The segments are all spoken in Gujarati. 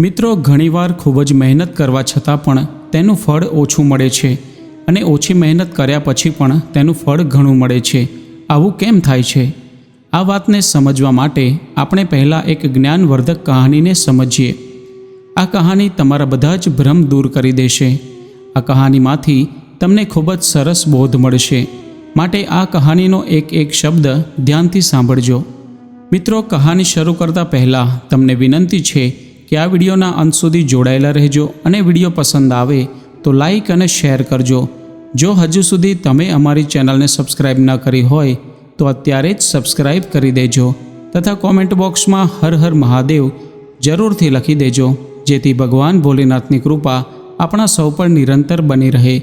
મિત્રો, ઘણીવાર ખૂબ જ મહેનત કરવા છતાં પણ તેનું ફળ ઓછું મળે છે અને ઓછી મહેનત કર્યા પછી પણ તેનું ફળ ઘણું મળે છે. આવું કેમ થાય છે? આ વાતને સમજવા માટે આપણે પહેલાં એક જ્ઞાનવર્ધક કહાનીને સમજીએ. આ કહાની તમારા બધા જ ભ્રમ દૂર કરી દેશે. આ કહાનીમાંથી તમને ખૂબ જ સરસ બોધ મળશે. માટે આ કહાનીનો એક એક શબ્દ ધ્યાનથી સાંભળજો. મિત્રો, કહાની શરૂ કરતાં પહેલાં તમને વિનંતી છે કે આ વિડીયોના અંત સુધી જોડાયેલા રહેજો અને વીડિયો પસંદ આવે તો લાઈક અને શેર કરજો. જો હજુ સુધી તમે અમારી ચેનલને સબસ્ક્રાઇબ ન કરી હોય, તો અત્યારે જ સબસ્ક્રાઇબ કરી દેજો તથા કોમેન્ટ બોક્સમાં હર હર મહાદેવ જરૂરથી લખી દેજો, જેથી ભગવાન ભોલેનાથની કૃપા આપણા સૌ પર નિરંતર બની રહે.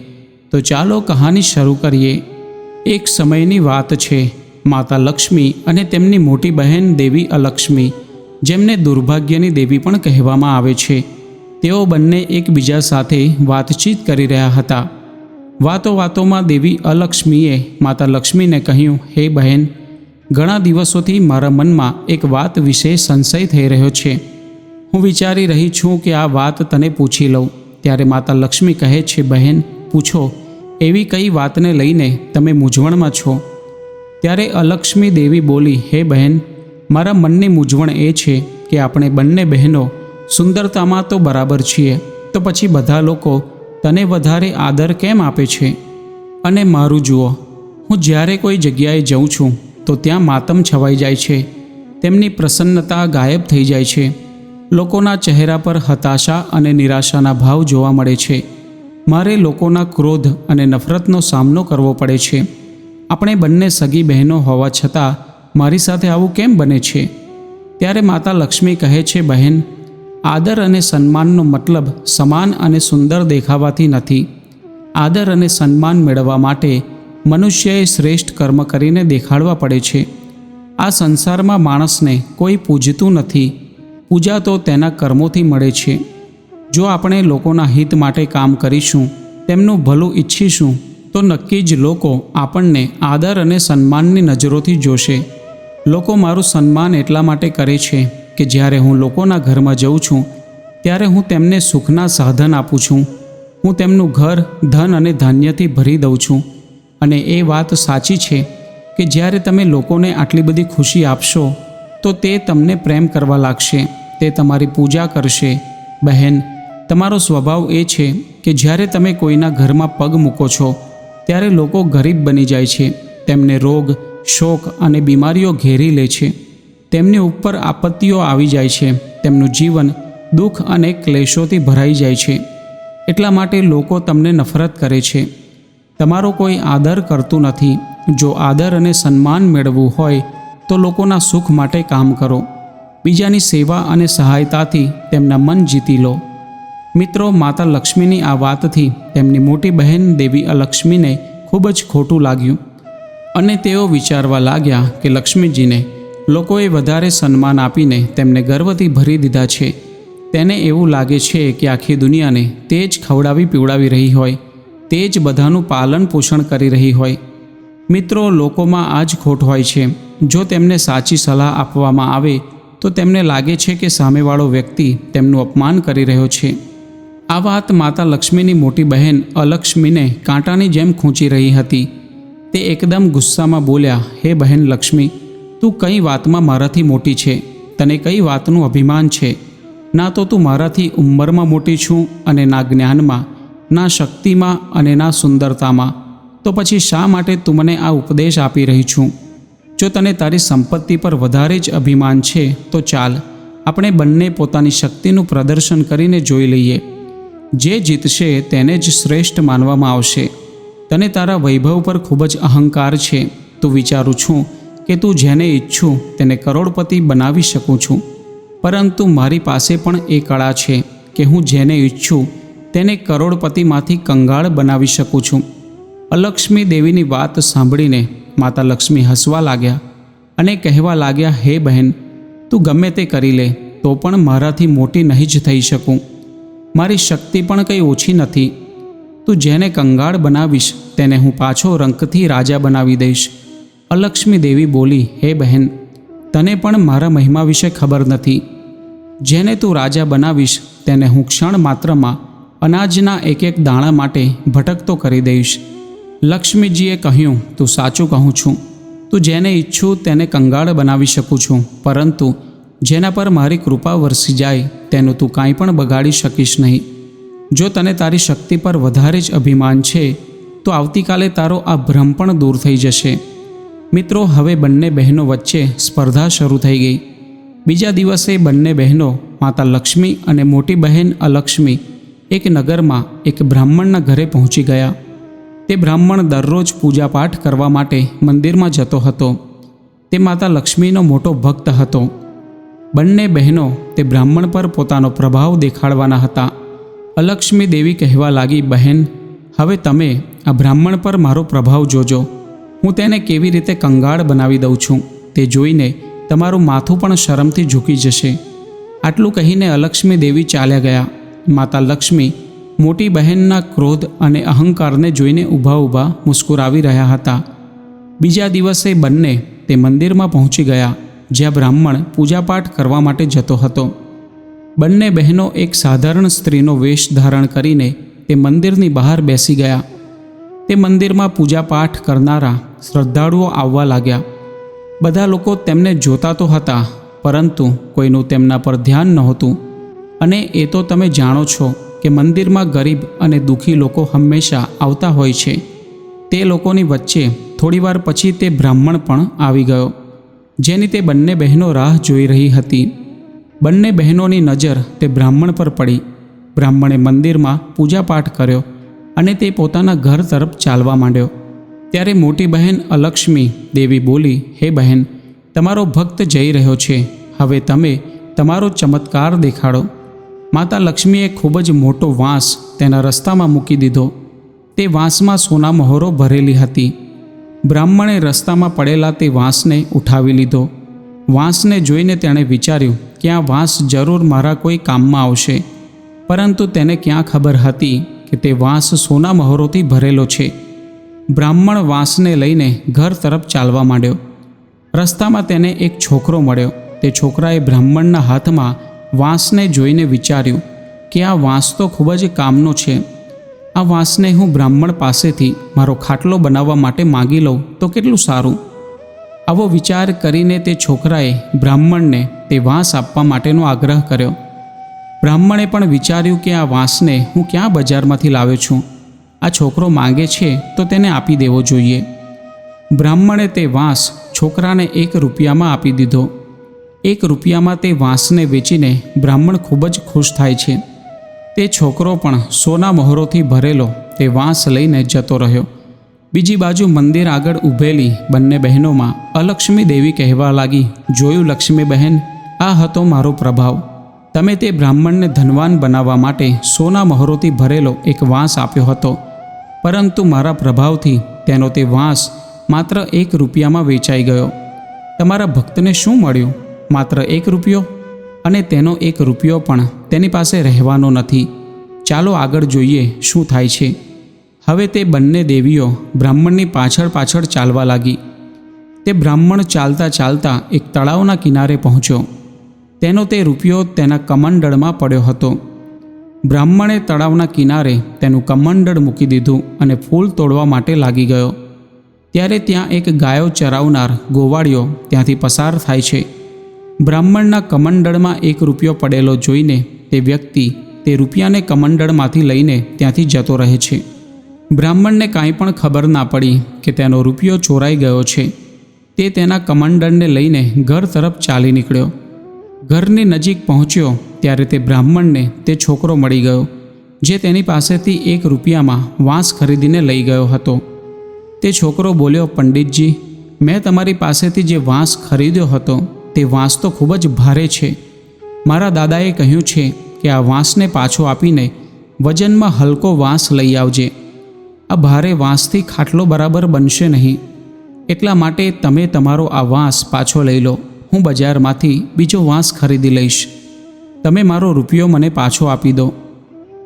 તો ચાલો કહાની શરૂ કરીએ. એક સમયની વાત છે, માતા લક્ષ્મી અને તેમની મોટી બહેન દેવી અલક્ષ્મી. જેમને દુર્ભાગ્યની દેવી પણ કહેવામાં આવે છે. તેઓ બંને એકબીજા સાથે વાતચીત કરી રહ્યા હતા. વાતો વાતોમાં દેવી અલક્ષ્મીએ માતા લક્ષ્મીને કહ્યું, હે બહેન, ઘણા દિવસોથી મારા મનમાં એક વાત વિશે સંશય થઈ રહ્યો છે. હું વિચારી રહી છું કે આ વાત તને પૂછી લઉં. ત્યારે માતા લક્ષ્મી કહે છે, બહેન, પૂછો, એવી કઈ વાતને લઈને તમે મૂંઝવણમાં છો? ત્યારે અલક્ષ્મી દેવી બોલી, હે બહેન મારા મનની મૂંઝવણ એ છે કે આપણે બંને બહેનો સુંદરતામાં તો બરાબર છીએ, તો પછી બધા લોકો તને વધારે આદર કેમ આપે છે? અને મારું જુઓ, હું જ્યારે કોઈ જગ્યાએ જઉં છું, તો ત્યાં માતમ છવાઈ જાય છે, તેમની પ્રસન્નતા ગાયબ થઈ જાય છે, લોકોના ચહેરા પર હતાશા અને નિરાશાના ભાવ જોવા મળે છે, મારે લોકોના ક્રોધ અને નફરતનો સામનો કરવો પડે છે, આપણે બંને સગી બહેનો હોવા છતાં મારી સાથે આવું કેમ બને છે? ત્યારે માતા લક્ષ્મી કહે છે, બહેન, આદર અને સન્માનનો મતલબ સમાન અને સુંદર દેખાવાથી નથી. આદર અને સન્માન મેળવવા માટે મનુષ્યએ શ્રેષ્ઠ કર્મ કરીને દેખાડવા પડે છે. આ સંસારમાં માણસને કોઈ પૂજતું નથી. પૂજા તો તેના કર્મોથી મળે છે. જો આપણે લોકોના હિત માટે કામ કરીશું, તેમનું ભલું ઈચ્છીશું, તો નક્કી જ લોકો આપણને આદર અને સન્માનની નજરોથી જોશે. લોકો મારું સન્માન એટલા માટે કરે છે કે જ્યારે હું લોકોના ઘરમાં જઉં છું, ત્યારે હું તેમને સુખના સાધન આપું છું. હું તેમનું ઘર, ધન અને ધાન્યથી ભરી દઉં છું. અને એ વાત સાચી છે કે જ્યારે તમે લોકોને આટલી બધી ખુશી આપશો, તો તે તમને પ્રેમ કરવા લાગશે, તે તમારી પૂજા કરશે. બહેન, તમારો સ્વભાવ એ છે કે જ્યારે તમે કોઈના ઘરમાં પગ મૂકો છો, ત્યારે લોકો ગરીબ બની જાય છે. તેમને રોગ શોક અને બીમારીઓ ઘેરી લે છે. તેમની ઉપર આપત્તિઓ આવી જાય છે. તેમનું જીવન દુઃખ અને ક્લેશોથી ભરાઈ જાય છે. એટલા માટે લોકો તમને નફરત કરે છે. તમારો કોઈ આદર કરતું નથી. જો આદર અને સન્માન મેળવવું હોય, તો લોકોના સુખ માટે કામ કરો. બીજાની સેવા અને સહાયતાથી તેમના મન જીતી લો. મિત્રો, માતા લક્ષ્મીની આ વાતથી તેમની મોટી બહેન દેવી અલક્ષ્મીને ખૂબ જ ખોટું લાગ્યું. અને તેઓ વિચારવા લાગ્યા કે લક્ષ્મીજીને લોકોએ વધારે સન્માન આપીને તેમને ગર્વથી ભરી દીધા છે. તેને એવું લાગે છે કે આખી દુનિયાને તે જ ખવડાવી પીવડાવી રહી હોય, તે જ બધાનું પાલન પોષણ કરી રહી હોય. મિત્રો, લોકોમાં આ જ ખોટ હોય છે. જો તેમને સાચી સલાહ આપવામાં આવે, તો તેમને લાગે છે કે સામેવાળો વ્યક્તિ તેમનું અપમાન કરી રહ્યો છે. આ વાત માતા લક્ષ્મીની મોટી બહેન અલક્ષ્મીને કાંટાની જેમ ખૂંચી રહી હતી. તે એકદમ ગુસ્સામાં બોલ્યા, હે બહેન લક્ષ્મી, તું કઈ વાતમાં મારાથી મોટી છે? તને કઈ વાતનું અભિમાન છે? ના તો તું મારાથી ઉંમરમાં મોટી છું અને ના જ્ઞાનમાં, ના શક્તિમાં અને ના સુંદરતામાં. તો પછી શા માટે તું મને આ ઉપદેશ આપી રહી છું? જો તને તારી સંપત્તિ પર વધારે જ અભિમાન છે, તો ચાલ, આપણે બંને પોતાની શક્તિનું પ્રદર્શન કરીને જોઈ લઈએ. જે જીતશે તેને જ શ્રેષ્ઠ માનવામાં આવશે. તને તારા વૈભવ પર ખૂબ જ અહંકાર છે. તો વિચારું છું કે તું જેને ઈચ્છું તેને કરોડપતિ બનાવી શકું છું. પરંતુ મારી પાસે પણ એ કળા છે કે હું જેને ઈચ્છું તેને કરોડપતિમાંથી કંગાળ બનાવી શકું છું. અલક્ષ્મી દેવીની વાત સાંભળીને માતા લક્ષ્મી હસવા લાગ્યા અને કહેવા લાગ્યા, હે બહેન, તું ગમે તે કરી લે, તો પણ મારાથી મોટી નહીં જ થઈ શકું. મારી શક્તિ પણ કંઈ ઓછી નથી. તું જેને કંગાળ બનાવીશ, તેને હું પાછો રંકથી રાજા બનાવી દઈશ. અલક્ષ્મી દેવી બોલી, હે બહેન, તને પણ મારા મહિમા વિશે ખબર નથી. જેને તું રાજા બનાવીશ, તેને હું ક્ષણ માત્રમાં અનાજના એક એક દાણા માટે ભટકતો કરી દઈશ. લક્ષ્મીજીએ કહ્યું, તું સાચું કહું છું. તું જેને ઈચ્છું તેને કંગાળ બનાવી શકું છું. પરંતુ જેના પર મારી કૃપા વરસી જાય, તેનું તું કાંઈ પણ બગાડી શકીશ નહીં. જો તને તારી શક્તિ પર વધારે જ અભિમાન છે, તો આવતીકાલે તારો આ ભ્રમ પણ દૂર થઈ જશે. મિત્રો, હવે બંને બહેનો વચ્ચે સ્પર્ધા શરૂ થઈ ગઈ. બીજા દિવસે બંને બહેનો, માતા લક્ષ્મી અને મોટી બહેન અલક્ષ્મી, એક નગરમાં એક બ્રાહ્મણના ઘરે પહોંચી ગયા. તે બ્રાહ્મણ દરરોજ પૂજાપાઠ કરવા માટે મંદિરમાં જતો હતો. તે માતા લક્ષ્મીનો મોટો ભક્ત હતો. બંને બહેનો તે બ્રાહ્મણ પર પોતાનો પ્રભાવ દેખાડવાના હતા. અલક્ષ્મી દેવી કહેવા લાગી, બહેન, હવે તમે આ બ્રાહ્મણ પર મારો પ્રભાવ જોજો. હું તેને કેવી રીતે કંગાળ બનાવી દઉં છું તે જોઈને તમારું માથું પણ શરમથી ઝૂકી જશે. આટલું કહીને અલક્ષ્મી દેવી ચાલ્યા ગયા. માતા લક્ષ્મી મોટી બહેનના ક્રોધ અને અહંકારને જોઈને ઊભા ઊભા મુસ્કુરાવી રહ્યા હતા. બીજા દિવસે બંને તે મંદિરમાં પહોંચી ગયા, જ્યાં બ્રાહ્મણ પૂજાપાઠ કરવા માટે જતો હતો. બંને બહેનો એક સાધારણ સ્ત્રીનો વેશ ધારણ કરીને તે મંદિરની બહાર બેસી ગયા. તે મંદિરમાં પૂજાપાઠ કરનારા શ્રદ્ધાળુઓ આવવા લાગ્યા. બધા લોકો તેમને જોતા તો હતા, પરંતુ કોઈનું તેમના પર ધ્યાન નહોતું. અને એ તો તમે જાણો છો કે મંદિરમાં ગરીબ અને દુઃખી લોકો હંમેશા આવતા હોય છે. તે લોકોની વચ્ચે થોડીવાર પછી તે બ્રાહ્મણ પણ આવી ગયો, જેની તે બંને બહેનો રાહ જોઈ રહી હતી. બંને બહેનોની નજર તે બ્રાહ્મણ પર પડી. બ્રાહ્મણે મંદિરમાં પૂજાપાઠ કર્યો અને તે પોતાના ઘર તરફ ચાલવા માંડ્યો. ત્યારે મોટી બહેન અલક્ષ્મી દેવી બોલી, હે બહેન, તમારો ભક્ત જઈ રહ્યો છે. હવે તમે તમારો ચમત્કાર દેખાડો. માતા લક્ષ્મીએ ખૂબ જ મોટો વાંસ તેના રસ્તામાં મૂકી દીધો. તે વાંસમાં સોના મહોરો ભરેલી હતી. બ્રાહ્મણે રસ્તામાં પડેલા તે વાંસને ઉઠાવી લીધો. વાંસને જોઈને તેણે વિચાર્યું કે આ વાંસ જરૂર મારા કોઈ કામમાં આવશે? પરંતુ તેને ક્યાં ખબર હતી કે તે વાંસ સોના મહોરોથી ભરેલો છે. બ્રાહ્મણ વાંસને લઈને ઘર તરફ ચાલવા માંડ્યો. રસ્તામાં તેને એક છોકરો મળ્યો. તે છોકરાએ બ્રાહ્મણના હાથમાં વાંસને જોઈને વિચાર્યું, કે આ વાંસ તો ખૂબ જ કામનો છે. આ વાંસને હું બ્રાહ્મણ પાસેથી મારો ખાટલો બનાવવા માટે માગી લઉં તો કેટલું સારું? આવો વિચાર કરીને તે છોકરાએ બ્રાહ્મણને તે વાંસ આપવા માટેનો આગ્રહ કર્યો. બ્રાહ્મણે પણ વિચાર્યું કે આ વાંસને હું ક્યાં બજારમાંથી લાવ્યો છું? આ છોકરો માંગે છે તો તેને આપી દેવો જોઈએ. બ્રાહ્મણે તે વાંસ છોકરાને એક રૂપિયામાં આપી દીધો. એક રૂપિયામાં તે વાંસને વેચીને બ્રાહ્મણ ખૂબ જ ખુશ થાય છે. તે છોકરો પણ સોના મહોરોથી ભરેલો તે વાંસ લઈને જતો રહ્યો. બીજી બાજુ મંદિર આગળ ઊભેલી બંને બહેનોમાં અલક્ષ્મી દેવી કહેવા લાગી, જોયું લક્ષ્મી બહેન, આ હતો મારો પ્રભાવ. તમે તે બ્રાહ્મણને ધનવાન બનાવવા માટે સોના મહોરોથી ભરેલો એક વાંસ આપ્યો હતો. પરંતુ મારા પ્રભાવથી તેનો તે વાંસ માત્ર એક રૂપિયામાં વેચાઈ ગયો. તમારા ભક્તને શું મળ્યું? માત્ર એક રૂપિયો? અને તેનો એક રૂપિયો પણ તેની પાસે રહેવાનો નથી. ચાલો આગળ જોઈએ શું થાય છે. હવે તે બંને દેવીઓ બ્રાહ્મણની પાછળ પાછળ ચાલવા લાગી. તે બ્રાહ્મણ ચાલતા ચાલતા એક તળાવના કિનારે પહોંચ્યો. તેનો તે રૂપિયો તેના કમંડળમાં પડ્યો હતો. બ્રાહ્મણે તળાવના કિનારે તેનું કમંડળ મૂકી દીધું અને ફૂલ તોડવા માટે લાગી ગયો. ત્યારે ત્યાં એક ગાયો ચરાવનાર ગોવાળિયો ત્યાંથી પસાર થાય છે. બ્રાહ્મણના કમંડળમાં એક રૂપિયો પડેલો જોઈને તે વ્યક્તિ તે રૂપિયાને કમંડળમાંથી લઈને ત્યાંથી જતો રહે છે. બ્રાહ્મણને કાંઈ પણ ખબર ના પડી કે તેનો રૂપિયો ચોરાઈ ગયો છે. તે તેના કમાન્ડરને લઈને ઘર તરફ ચાલી નીકળ્યો. ઘરની નજીક પહોંચ્યો ત્યારે તે બ્રાહ્મણને તે છોકરો મળી ગયો, જે તેની પાસેથી એક રૂપિયામાં વાંસ ખરીદીને લઈ ગયો હતો. તે છોકરો બોલ્યો, પંડિતજી, મેં તમારી પાસેથી જે વાંસ ખરીદ્યો હતો તે વાંસ તો ખૂબ જ ભારે છે. મારા દાદાએ કહ્યું છે કે આ વાંસને પાછો આપીને વજનમાં હલકો વાંસ લઈ આવજે. આ ભારે વાંસથી ખાટલો બરાબર બનશે નહીં. એટલા માટે તમે તમારો આ વાંસ પાછો લઈ લો. હું બજારમાંથી બીજો વાંસ ખરીદી લઈશ. તમે મારો રૂપિયો મને પાછો આપી દો.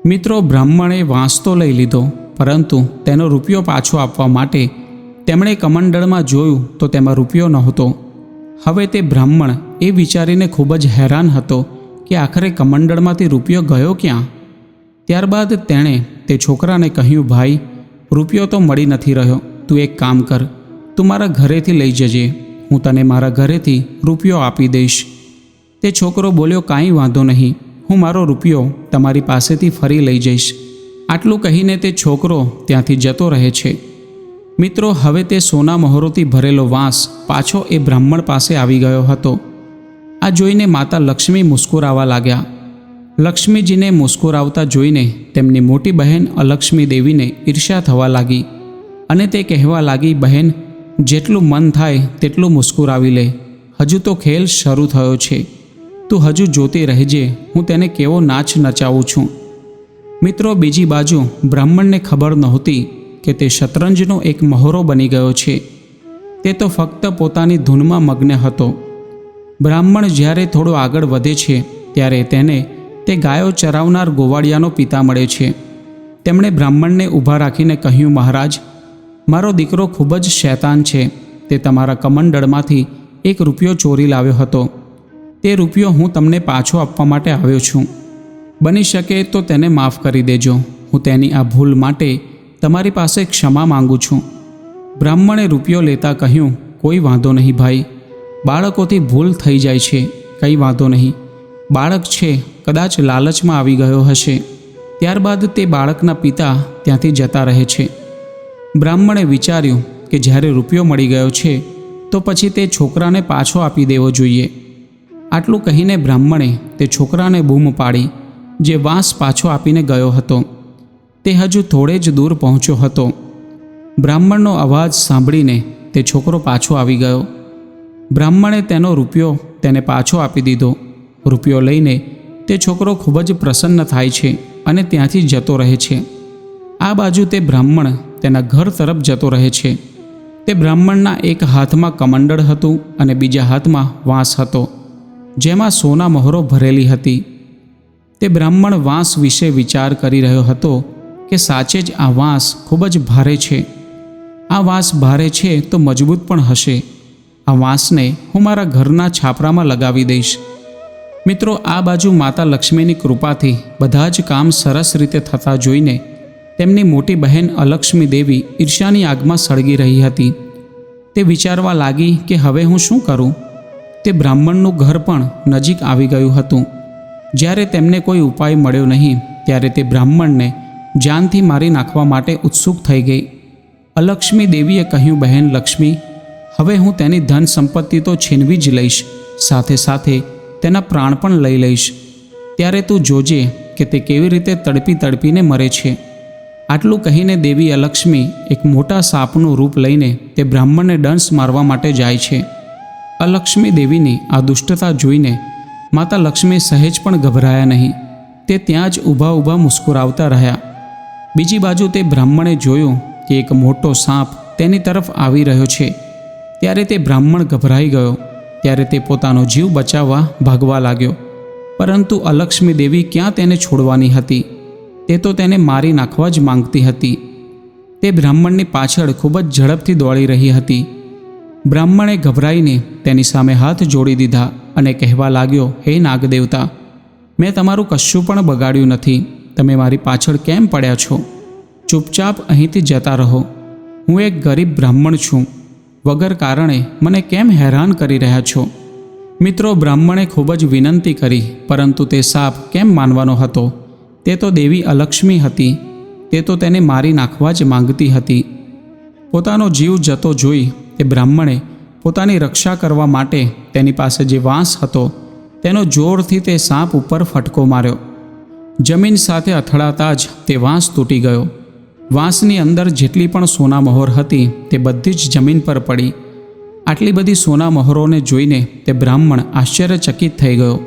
મિત્રો, બ્રાહ્મણે વાંસ તો લઈ લીધો, પરંતુ તેનો રૂપિયો પાછો આપવા માટે તેમણે કમંડળમાં જોયું તો તેમાં રૂપિયો નહોતો. હવે તે બ્રાહ્મણ એ વિચારીને ખૂબ જ હેરાન હતો કે આખરે કમંડળમાંથી રૂપિયો ગયો ક્યાં? ત્યારબાદ તેણે તે છોકરાને કહ્યું, ભાઈ રૂપિયો તો મળી નથી રહ્યો. તું એક કામ કર. તું મારા ઘરેથી લઈ જજે. હું તને મારા ઘરેથી રૂપિયો આપી દઈશ. તે છોકરો બોલ્યો, કાંઈ વાંધો નહીં. હું મારો રૂપિયો તમારી પાસેથી ફરી લઈ જઈશ. આટલું કહીને તે છોકરો ત્યાંથી જતો રહે છે. મિત્રો, હવે તે સોના મહોરોથી ભરેલો વાંસ પાછો એ બ્રાહ્મણ પાસે આવી ગયો હતો. આ જોઈને માતા લક્ષ્મી મુસ્કુરાવા લાગ્યા. લક્ષ્મીજીને મુસ્કુરાવતા જોઈને તેમની મોટી બહેન અલક્ષ્મી દેવીને ઈર્ષ્યા થવા લાગી અને તે કહેવા લાગી, બહેન, જેટલું મન થાય તેટલું મુસ્કુરાવી લે. હજુ તો ખેલ શરૂ થયો છે. તું હજુ જોતી રહેજે. હું તેને કેવો નાચ નચાવું છું. મિત્રો, બીજી બાજુ બ્રાહ્મણને ખબર નહોતી કે તે શતરંજનો એક મહોરો બની ગયો છે. તે તો ફક્ત પોતાની ધૂનમાં મગ્ન હતો. બ્રાહ્મણ જ્યારે થોડો આગળ વધે છે, ત્યારે તેને તે ગાયો ચરાવનાર ગોવાળિયાનો પિતા મળે છે. તેમણે બ્રાહ્મણને ઊભા રાખીને કહ્યું, મહારાજ, મારો દીકરો ખૂબ જ શૈતાન છે. તે તમારા કમંડળમાંથી એક રૂપિયો ચોરી લાવ્યો હતો. તે રૂપિયો હું તમને પાછો આપવા માટે આવ્યો છું. બની શકે તો તેને માફ કરી દેજો. હું તેની આ ભૂલ માટે તમારી પાસે ક્ષમા માંગુ છું. બ્રાહ્મણે રૂપિયો લેતા કહ્યું, કોઈ વાંધો નહીં ભાઈ. બાળકોથી ભૂલ થઈ જાય છે. કંઈ વાંધો નહીં. બાળક છે કદાચ લાલચમાં આવી ગયો હશે. ત્યારબાદ તે બાળકના પિતા ત્યાંથી જતા રહે છે. બ્રાહ્મણે વિચાર્યું કે જ્યારે રૂપિયો મળી ગયો છે, તો પછી તે છોકરાને પાછો આપી દેવો જોઈએ. આટલું કહીને બ્રાહ્મણે તે છોકરાને બૂમ પાડી, જે વાંસ પાછો આપીને ગયો હતો. તે હજુ થોડે જ દૂર પહોંચ્યો હતો. બ્રાહ્મણનો અવાજ સાંભળીને તે છોકરો પાછો આવી ગયો. બ્રાહ્મણે તેનો રૂપિયો તેને પાછો આપી દીધો. રૂપિયો લઈને તે છોકરો ખૂબ જ પ્રસન્ન થાય છે અને ત્યાંથી જતો રહે છે. આ બાજુ તે બ્રાહ્મણ તેના ઘર તરફ જતો રહે છે. તે બ્રાહ્મણના એક હાથમાં કમંડળ હતું અને બીજા હાથમાં વાંસ હતો, જેમાં સોના મહોરો ભરેલી હતી. તે બ્રાહ્મણ વાંસ વિશે વિચાર કરી રહ્યો હતો કે સાચે જ આ વાંસ ખૂબ જ ભારે છે. આ વાંસ ભારે છે તો મજબૂત પણ હશે. આ વાંસને હું મારા ઘરના છાપરામાં લગાવી દઈશ. મિત્રો, આ બાજુ માતા લક્ષ્મીની કૃપાથી બધા જ કામ સરસ રીતે થતા જોઈને તેમની મોટી બહેન અલક્ષ્મી દેવી ઈર્ષ્યાની આગમાં સળગી રહી હતી. તે વિચારવા લાગી કે હવે હું શું કરું? તે બ્રાહ્મણનું ઘર પણ નજીક આવી ગયું હતું. જ્યારે તેમને કોઈ ઉપાય મળ્યો નહીં, ત્યારે તે બ્રાહ્મણને જાનથી મારી નાખવા માટે ઉત્સુક થઈ ગઈ. અલક્ષ્મી દેવીએ કહ્યું, બહેન લક્ષ્મી, હવે હું તેની ધન સંપત્તિ તો છીનવી જ લઈશ. સાથે સાથે તેના પ્રાણ પણ લઈ લઈશ. ત્યારે તું જોજે કે તે કેવી રીતે તડપી તડપીને મરે છે. આટલું કહીને દેવી અલક્ષ્મી એક મોટા સાપનું રૂપ લઈને તે બ્રાહ્મણને દંશ મારવા માટે જાય છે. અલક્ષ્મી દેવીની આ દુષ્ટતા જોઈને માતા લક્ષ્મી સહેજ પણ ગભરાયા નહીં. તે ત્યાં જ ઊભા ઊભા મુસ્કુરાવતા રહ્યા. બીજી બાજુ તે બ્રાહ્મણે જોયું કે એક મોટો સાપ તેની તરફ આવી રહ્યો છે. ત્યારે તે બ્રાહ્મણ ગભરાઈ ગયો. ત્યારે તે પોતાનો જીવ બચાવવા ભાગવા લાગ્યો. પરંતુ અલક્ષ્મી દેવી ક્યાં તેને છોડવાની હતી? તે તો તેને મારી નાખવા જ માંગતી હતી. તે બ્રાહ્મણની પાછળ ખૂબ જ ઝડપથી દોડી રહી હતી. બ્રાહ્મણે ગભરાઈને તેની સામે હાથ જોડી દીધા અને કહેવા લાગ્યો, હે નાગદેવતા, મેં તમારું કશું પણ બગાડ્યું નથી. તમે મારી પાછળ કેમ પડ્યા છો? ચૂપચાપ અહીંથી જતા રહો. હું એક ગરીબ બ્રાહ્મણ છું. વગર કારણે મને કેમ હેરાન કરી રહ્યા છો? મિત્રો, બ્રાહ્મણે ખૂબ જ વિનંતી કરી, પરંતુ તે સાપ કેમ માનવાનો હતો? તે તો દેવી અલક્ષ્મી હતી. તે તો તેને મારી નાખવા જ માંગતી હતી. પોતાનો જીવ જતો જોઈ તે બ્રાહ્મણે પોતાની રક્ષા કરવા માટે તેની પાસે જે વાંસ હતો, તેનો જોરથી તે સાપ ઉપર ફટકો માર્યો. જમીન સાથે અથડાતા જ તે વાંસ તૂટી ગયો. વાંસની અંદર જેટલી પણ સોના મહોર હતી, તે બધી જ જમીન પર પડી. આટલી બધી સોના મહોરોને જોઈને તે બ્રાહ્મણ આશ્ચર્યચકિત થઈ ગયો.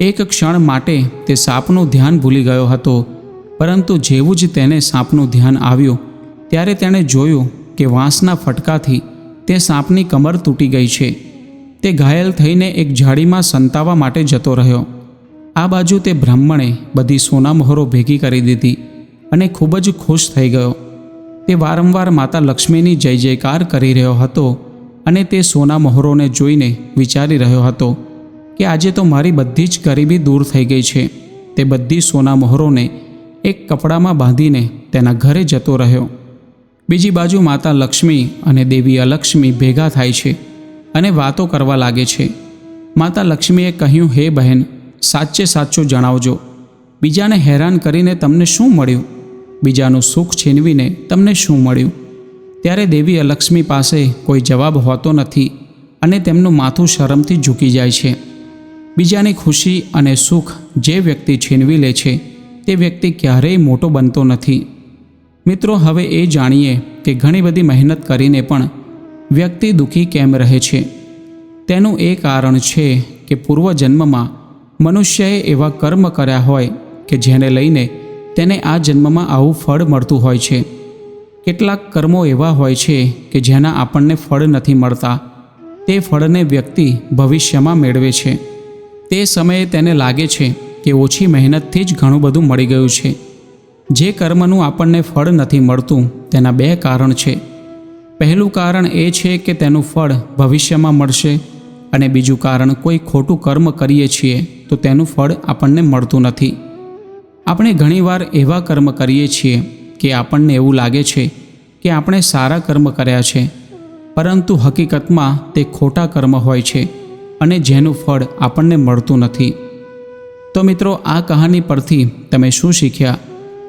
એક ક્ષણ માટે તે સાપનું ધ્યાન ભૂલી ગયો હતો, પરંતુ જેવું જ તેને સાપનું ધ્યાન આવ્યું, ત્યારે તેણે જોયું કે વાંસના ફટકાથી તે સાપની કમર તૂટી ગઈ છે. તે ઘાયલ થઈને એક ઝાડીમાં સંતાવા માટે જતો રહ્યો. આ બાજુ તે બ્રાહ્મણે બધી સોના મહોરો ભેગી કરી દીધી. અને ખૂબ જ ખુશ થઈ ગયો. તે વારંવાર માતા લક્ષ્મીની જય જયકાર કરી રહ્યો હતો અને તે સોના મહોરોને જોઈને વિચારી રહ્યો હતો કે આજે તો મારી બધી જ ગરીબી દૂર થઈ ગઈ છે. તે બધી સોના મોહરોને એક કપડામાં બાંધીને તેના ઘરે જતો રહ્યો. બીજી બાજુ માતા લક્ષ્મી અને દેવી અલક્ષ્મી ભેગા થાય છે અને વાતો કરવા લાગે છે. માતા લક્ષ્મીએ કહ્યું, હે બહેન, સાચે સાચું જણાવજો. બીજાને હેરાન કરીને તમને શું મળ્યું? બીજાનું સુખ છીનવીને તમને શું મળ્યું? ત્યારે દેવી અલક્ષ્મી પાસે કોઈ જવાબ હોતો નથી અને તેમનું માથું શરમથી ઝૂકી જાય છે. બીજાની ખુશી અને સુખ જે વ્યક્તિ છીનવી લે છે, તે વ્યક્તિ ક્યારેય મોટો બનતો નથી. મિત્રો, હવે એ જાણીએ કે ઘણી બધી મહેનત કરીને પણ વ્યક્તિ દુઃખી કેમ રહે છે. તેનું એ કારણ છે કે પૂર્વજન્મમાં મનુષ્યએ એવા કર્મ કર્યા હોય કે જેને લઈને તેને આ જન્મમાં આવું ફળ મળતું હોય છે. કેટલાક કર્મો એવા હોય છે કે જેના આપણને ફળ નથી મળતા. તે ફળને વ્યક્તિ ભવિષ્યમાં મેળવે છે. તે સમયે તેને લાગે છે કે ઓછી મહેનતથી જ ઘણું બધું મળી ગયું છે. જે કર્મનું આપણને ફળ નથી મળતું, તેના બે કારણ છે. પહેલું કારણ એ છે કે તેનું ફળ ભવિષ્યમાં મળશે અને બીજું કારણ કોઈ ખોટું કર્મ કરીએ છીએ, તો તેનું ફળ આપણને મળતું નથી. આપણે ઘણીવાર એવા કર્મ કરીએ છીએ કે આપણને એવું લાગે છે કે આપણે સારા કર્મ કર્યા છે, પરંતુ હકીકતમાં તે ખોટા કર્મ હોય છે અને જેનું ફળ આપણને મળતું નથી. તો મિત્રો, આ કહાની પરથી તમે શું શીખ્યા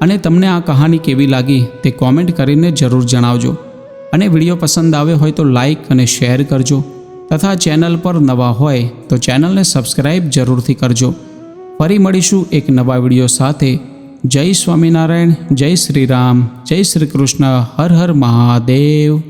અને તમને આ કહાની કેવી લાગી તે કોમેન્ટ કરીને જરૂર જણાવજો. અને વીડિયો પસંદ આવ્યો હોય તો લાઈક અને શેર કરજો. તથા ચેનલ પર નવા હોય તો ચેનલને સબસ્ક્રાઈબ જરૂરથી કરજો. ફરી મળીશું એક નવા વીડિયો સાથે. જય સ્વામિનારાયણ, જય શ્રી રામ, જય શ્રી કૃષ્ણ, હર હર મહાદેવ.